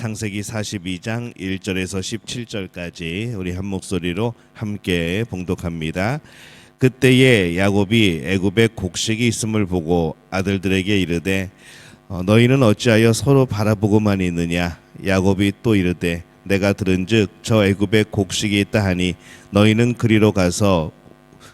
창세기 42장 1절에서 17절까지 우리 한 목소리로 함께 봉독합니다. 그때에 야곱이 애굽에 곡식이 있음을 보고 아들들에게 이르되 어, 너희는 어찌하여 서로 바라보고만 있느냐 야곱이 또 이르되 내가 들은즉 저 애굽에 곡식이 있다 하니 너희는 그리로 가서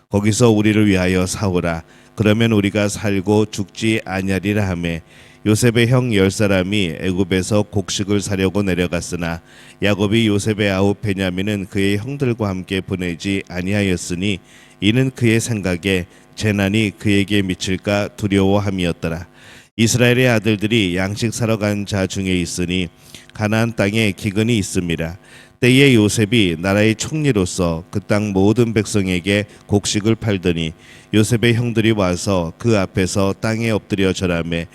거기서 우리를 위하여 사오라 그러면 우리가 살고 죽지 아니하리라 하매 요셉의 형 열 사람이 애굽에서 곡식을 사려고 내려갔으나 야곱이 요셉의 아우 베냐민은 그의 형들과 함께 보내지 아니하였으니 이는 그의 생각에 재난이 그에게 미칠까 두려워함이었더라. 이스라엘의 아들들이 양식 사러 간 자 중에 있으니 가나안 땅에 기근이 있습니다. 때에 요셉이 나라의 총리로서 그 땅 모든 백성에게 곡식을 팔더니 요셉의 형들이 와서 그 앞에서 땅에 엎드려 절하매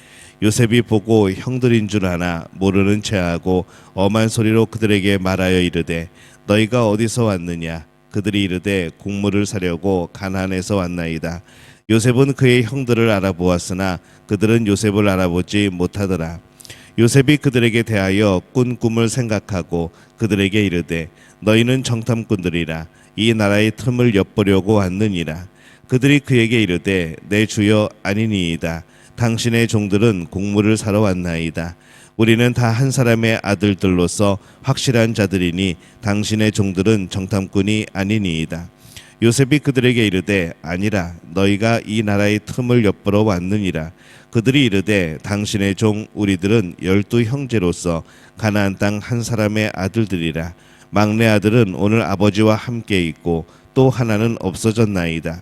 요셉이 보고 형들인 줄 아나 모르는 체하고 엄한 소리로 그들에게 말하여 이르되 너희가 어디서 왔느냐? 그들이 이르되 곡물을 사려고 가나안에서 왔나이다. 요셉은 그의 형들을 알아보았으나 그들은 요셉을 알아보지 못하더라. 요셉이 그들에게 대하여 꾼 꿈을 생각하고 그들에게 이르되 너희는 정탐꾼들이라. 이 나라의 틈을 엿보려고 왔느니라. 그들이 그에게 이르되 내 주여 아니니이다 당신의 종들은 곡물을 사러 왔나이다. 우리는 다 한 사람의 아들들로서 확실한 자들이니 당신의 종들은 정탐꾼이 아니니이다. 요셉이 그들에게 이르되 아니라 너희가 이 나라의 틈을 엿보러 왔느니라. 그들이 이르되 당신의 종 우리들은 열두 형제로서 가나안 땅 한 사람의 아들들이라. 막내 아들은 오늘 아버지와 함께 있고 또 하나는 없어졌나이다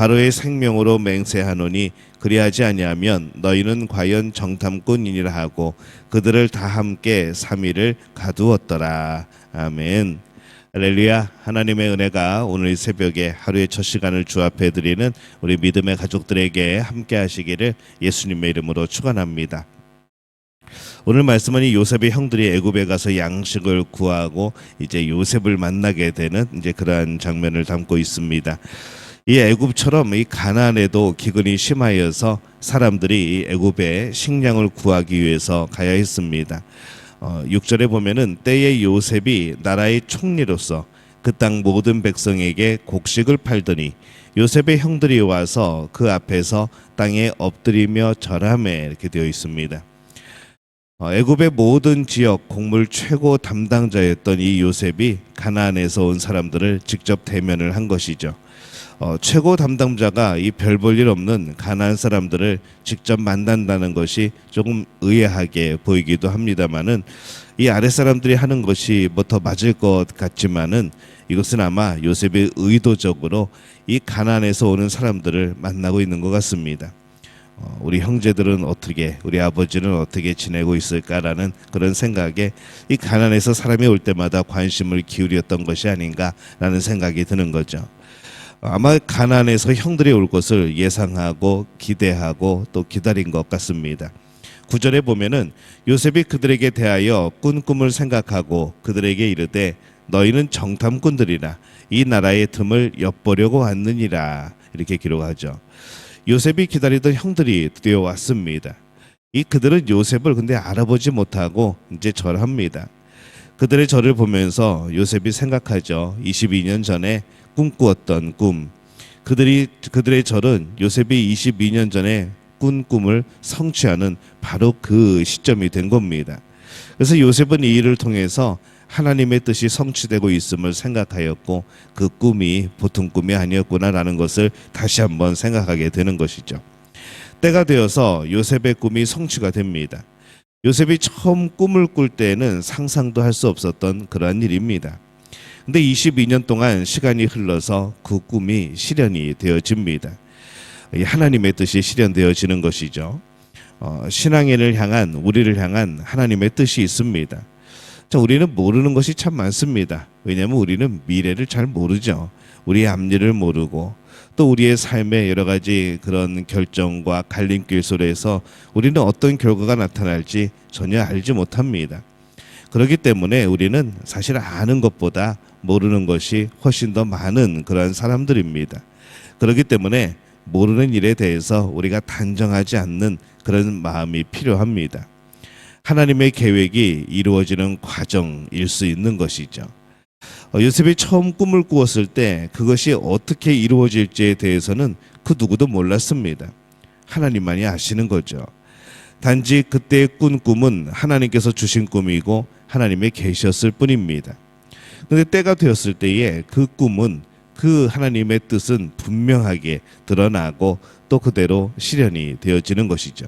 바로의 생명으로 맹세하노니 그리하지 아니하면 너희는 과연 정탐꾼이니라 하고 그들을 다 함께 삼일을 가두었더라 아멘 할렐루야 하나님의 은혜가 오늘 이 새벽에 하루의 첫 시간을 주 앞에 드리는 우리 믿음의 가족들에게 함께 하시기를 예수님의 이름으로 축원합니다. 오늘 말씀은 이 요셉의 형들이 애굽에 가서 양식을 구하고 이제 요셉을 만나게 되는 이제 그러한 장면을 담고 있습니다. 이 애굽처럼 이 가나안에도 기근이 심하여서 사람들이 이 애굽에 식량을 구하기 위해서 가야 했습니다. 어, 6절에 보면은 때에 요셉이 나라의 총리로서 그 땅 모든 백성에게 곡식을 팔더니 요셉의 형들이 와서 그 앞에서 땅에 엎드리며 절하매 이렇게 되어 있습니다. 어, 애굽의 모든 지역 곡물 최고 담당자였던 이 요셉이 가나안에서 온 사람들을 직접 대면을 한 것이죠. 어, 최고 담당자가 이 별 볼 일 없는 가나안 사람들을 직접 만난다는 것이 조금 의아하게 보이기도 합니다만은 이 아랫 사람들이 하는 것이 뭐 더 맞을 것 같지만은 이것은 아마 요셉이 의도적으로 이 가나안에서 오는 사람들을 만나고 있는 것 같습니다. 어, 우리 형제들은 어떻게 우리 아버지는 어떻게 지내고 있을까라는 그런 생각에 이 가난에서 사람이 올 때마다 관심을 기울였던 것이 아닌가라는 생각이 드는 거죠. 아마 가난에서 형들이 올 것을 예상하고 기대하고 또 기다린 것 같습니다. 구절에 보면은 요셉이 그들에게 대하여 꾼 꿈을 생각하고 그들에게 이르되 너희는 정탐꾼들이라 이 나라의 틈을 엿보려고 왔느니라 이렇게 기록하죠. 요셉이 기다리던 형들이 드디어 왔습니다. 이 그들은 요셉을 근데 알아보지 못하고 이제 절합니다. 그들의 절을 보면서 요셉이 생각하죠. 22년 전에 꿈꾸었던 꿈. 그들이 그들의 절은 요셉이 22년 전에 꾼 꿈을 성취하는 바로 그 시점이 된 겁니다. 그래서 요셉은 이 일을 통해서 하나님의 뜻이 성취되고 있음을 생각하였고 그 꿈이 보통 꿈이 아니었구나라는 것을 다시 한번 생각하게 되는 것이죠. 때가 되어서 요셉의 꿈이 성취가 됩니다. 요셉이 처음 꿈을 꿀 때에는 상상도 할 수 없었던 그러한 일입니다. 근데 22년 동안 시간이 흘러서 그 꿈이 실현이 되어집니다. 하나님의 뜻이 실현되어지는 것이죠. 어, 신앙인을 향한 우리를 향한 하나님의 뜻이 있습니다. 자, 우리는 모르는 것이 참 많습니다. 왜냐하면 우리는 미래를 잘 모르죠. 우리의 앞일을 모르고 또 우리의 삶의 여러 가지 그런 결정과 갈림길 속에서 우리는 어떤 결과가 나타날지 전혀 알지 못합니다. 그렇기 때문에 우리는 사실 아는 것보다 모르는 것이 훨씬 더 많은 그런 사람들입니다. 그렇기 때문에 모르는 일에 대해서 우리가 단정하지 않는 그런 마음이 필요합니다. 하나님의 계획이 이루어지는 과정일 수 있는 것이죠. 어, 요셉이 처음 꿈을 꾸었을 때 그것이 어떻게 이루어질지에 대해서는 그 누구도 몰랐습니다. 하나님만이 아시는 거죠. 단지 그때의 꾼 꿈은 하나님께서 주신 꿈이고 하나님의 계시였을 뿐입니다. 근데 때가 되었을 때에 그 꿈은 그 하나님의 뜻은 분명하게 드러나고 또 그대로 실현이 되어지는 것이죠.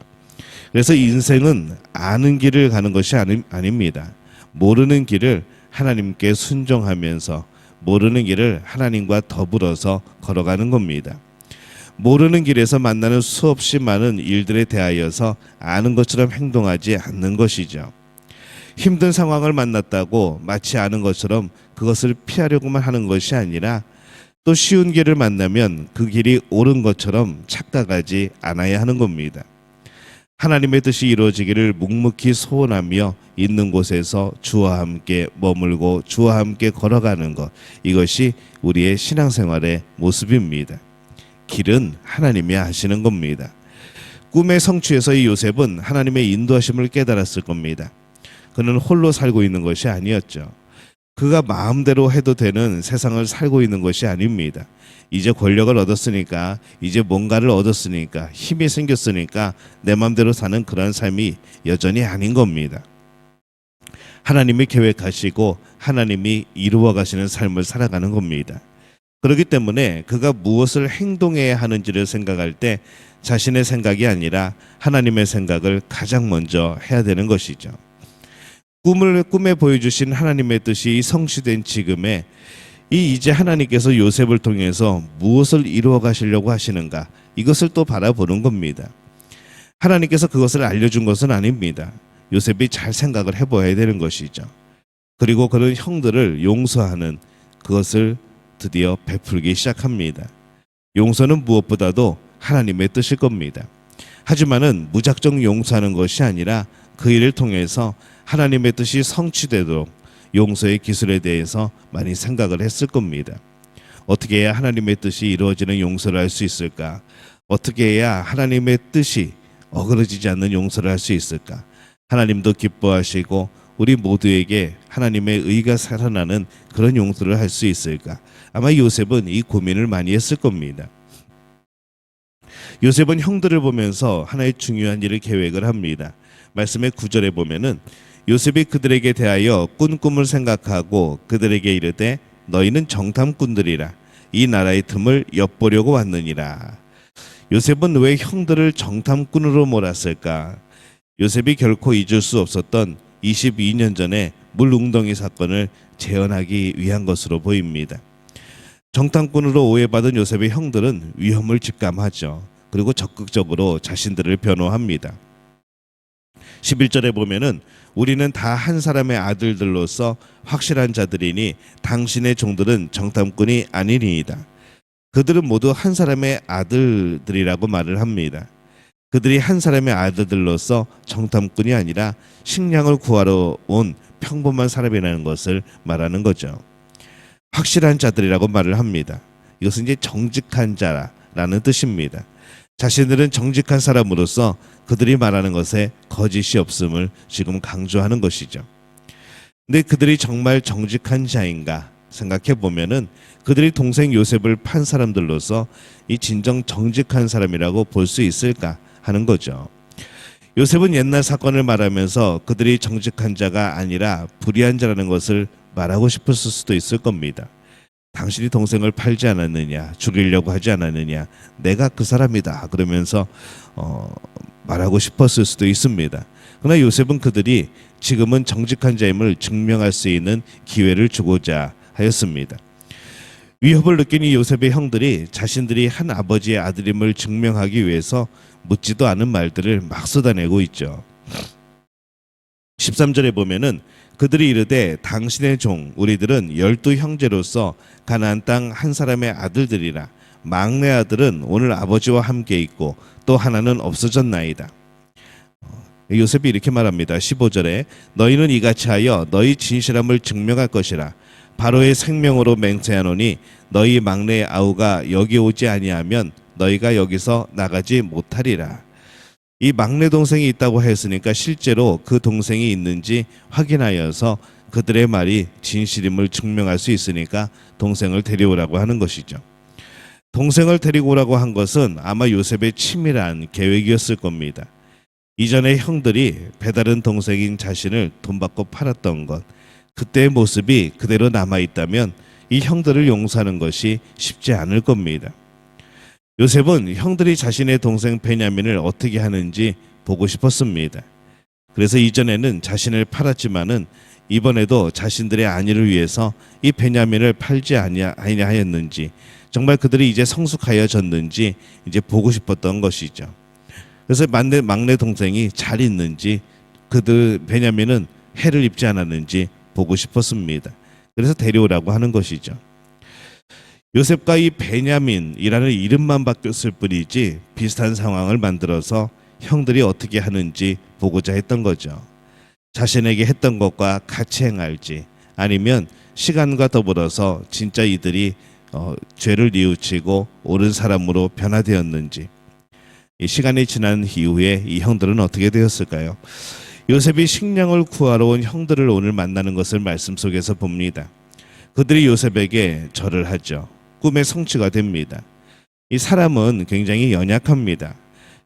그래서 인생은 아는 길을 가는 것이 아닙니다. 모르는 길을 하나님께 순종하면서 모르는 길을 하나님과 더불어서 걸어가는 겁니다. 모르는 길에서 만나는 수없이 많은 일들에 대하여서 아는 것처럼 행동하지 않는 것이죠. 힘든 상황을 만났다고 마치 아는 것처럼 그것을 피하려고만 하는 것이 아니라 또 쉬운 길을 만나면 그 길이 옳은 것처럼 착각하지 않아야 하는 겁니다. 하나님의 뜻이 이루어지기를 묵묵히 소원하며 있는 곳에서 주와 함께 머물고 주와 함께 걸어가는 것 이것이 우리의 신앙생활의 모습입니다. 길은 하나님이 하시는 겁니다. 꿈의 성취에서의 요셉은 하나님의 인도하심을 깨달았을 겁니다. 그는 홀로 살고 있는 것이 아니었죠. 그가 마음대로 해도 되는 세상을 살고 있는 것이 아닙니다. 이제 권력을 얻었으니까, 이제 뭔가를 얻었으니까, 힘이 생겼으니까 내 마음대로 사는 그런 삶이 여전히 아닌 겁니다. 하나님이 계획하시고 하나님이 이루어 가시는 삶을 살아가는 겁니다. 그렇기 때문에 그가 무엇을 행동해야 하는지를 생각할 때 자신의 생각이 아니라 하나님의 생각을 가장 먼저 해야 되는 것이죠. 꿈을 꿈에 보여주신 하나님의 뜻이 성취된 지금에 이 이제 하나님께서 요셉을 통해서 무엇을 이루어 가시려고 하시는가 이것을 또 바라보는 겁니다. 하나님께서 그것을 알려준 것은 아닙니다. 요셉이 잘 생각을 해봐야 되는 것이죠. 그리고 그런 형들을 용서하는 그것을 드디어 베풀기 시작합니다. 용서는 무엇보다도 하나님의 뜻일 겁니다. 하지만은 무작정 용서하는 것이 아니라 그 일을 통해서 하나님의 뜻이 성취되도록 용서의 기술에 대해서 많이 생각을 했을 겁니다. 어떻게 해야 하나님의 뜻이 이루어지는 용서를 할 수 있을까? 어떻게 해야 하나님의 뜻이 어그러지지 않는 용서를 할 수 있을까? 하나님도 기뻐하시고 우리 모두에게 하나님의 의가 살아나는 그런 용서를 할 수 있을까? 아마 요셉은 이 고민을 많이 했을 겁니다. 요셉은 형들을 보면서 하나의 중요한 일을 계획을 합니다. 말씀의 구절에 보면은 요셉이 그들에게 대하여 꾼 꿈을 생각하고 그들에게 이르되 너희는 정탐꾼들이라 이 나라의 틈을 엿보려고 왔느니라. 요셉은 왜 형들을 정탐꾼으로 몰았을까? 요셉이 결코 잊을 수 없었던 22년 전에 물웅덩이 사건을 재현하기 위한 것으로 보입니다. 정탐꾼으로 오해받은 요셉의 형들은 위험을 직감하죠. 그리고 적극적으로 자신들을 변호합니다. 11절에 보면은 우리는 다 한 사람의 아들들로서 확실한 자들이니 당신의 종들은 정탐꾼이 아니니이다. 그들은 모두 한 사람의 아들들이라고 말을 합니다. 그들이 한 사람의 아들들로서 정탐꾼이 아니라 식량을 구하러 온 평범한 사람이라는 것을 말하는 거죠. 확실한 자들이라고 말을 합니다. 이것은 이제 정직한 자라는 뜻입니다. 자신들은 정직한 사람으로서 그들이 말하는 것에 거짓이 없음을 지금 강조하는 것이죠. 근데 그들이 정말 정직한 자인가 생각해 보면은 그들이 동생 요셉을 판 사람들로서 이 진정 정직한 사람이라고 볼 수 있을까 하는 거죠. 요셉은 옛날 사건을 말하면서 그들이 정직한 자가 아니라 불의한 자라는 것을 말하고 싶었을 수도 있을 겁니다. 당신이 동생을 팔지 않았느냐, 죽이려고 하지 않았느냐, 내가 그 사람이다. 그러면서 어, 말하고 싶었을 수도 있습니다. 그러나 요셉은 그들이 지금은 정직한 자임을 증명할 수 있는 기회를 주고자 하였습니다. 위협을 느낀 이 요셉의 형들이 자신들이 한 아버지의 아들임을 증명하기 위해서 묻지도 않은 말들을 막 쏟아내고 있죠. 13절에 보면은 그들이 이르되 당신의 종 우리들은 열두 형제로서 가나안 땅 한 사람의 아들들이라 막내 아들은 오늘 아버지와 함께 있고 또 하나는 없어졌나이다. 어, 요셉이 이렇게 말합니다. 15절에 너희는 이같이 하여 너희 진실함을 증명할 것이라 바로의 생명으로 맹세하노니 너희 막내 아우가 여기 오지 아니하면 너희가 여기서 나가지 못하리라. 이 막내 동생이 있다고 했으니까 실제로 그 동생이 있는지 확인하여서 그들의 말이 진실임을 증명할 수 있으니까 동생을 데려오라고 하는 것이죠. 동생을 데리고 오라고 한 것은 아마 요셉의 치밀한 계획이었을 겁니다. 이전에 형들이 배다른 동생인 자신을 돈 받고 팔았던 것, 그때의 모습이 그대로 남아 있다면 이 형들을 용서하는 것이 쉽지 않을 겁니다. 요셉은 형들이 자신의 동생 베냐민을 어떻게 하는지 보고 싶었습니다. 그래서 이전에는 자신을 팔았지만은 이번에도 자신들의 안위를 위해서 이 베냐민을 팔지 아니하- 아니하였는지 정말 그들이 이제 성숙하여졌는지 이제 보고 싶었던 것이죠. 그래서 막내 막내 동생이 잘 있는지 그들 베냐민은 해를 입지 않았는지 보고 싶었습니다. 그래서 데려오라고 하는 것이죠. 요셉과 이 베냐민이라는 이름만 바뀌었을 뿐이지 비슷한 상황을 만들어서 형들이 어떻게 하는지 보고자 했던 거죠. 자신에게 했던 것과 같이 행할지 아니면 시간과 더불어서 진짜 이들이 어, 죄를 뉘우치고 옳은 사람으로 변화되었는지 이 시간이 지난 이후에 이 형들은 어떻게 되었을까요? 요셉이 식량을 구하러 온 형들을 오늘 만나는 것을 말씀 속에서 봅니다. 그들이 요셉에게 절을 하죠. 꿈의 성취가 됩니다. 이 사람은 굉장히 연약합니다.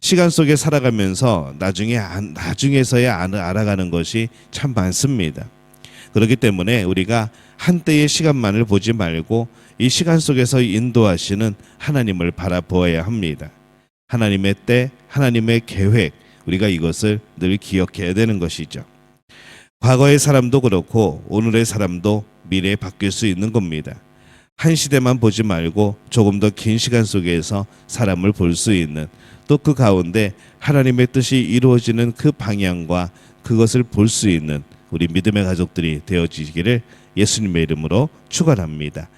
시간 속에 살아가면서 나중에 안- 나중에서야 알- 알아가는 것이 참 많습니다. 그렇기 때문에 우리가 한때의 시간만을 보지 말고 이 시간 속에서 인도하시는 하나님을 바라보아야 합니다. 하나님의 때, 하나님의 계획, 우리가 이것을 늘 기억해야 되는 것이죠. 과거의 사람도 그렇고 오늘의 사람도 미래에 바뀔 수 있는 겁니다. 한 시대만 보지 말고 조금 더 긴 시간 속에서 사람을 볼 수 있는 또 그 가운데 하나님의 뜻이 이루어지는 그 방향과 그것을 볼 수 있는 우리 믿음의 가족들이 되어지기를 예수님의 이름으로 축원합니다.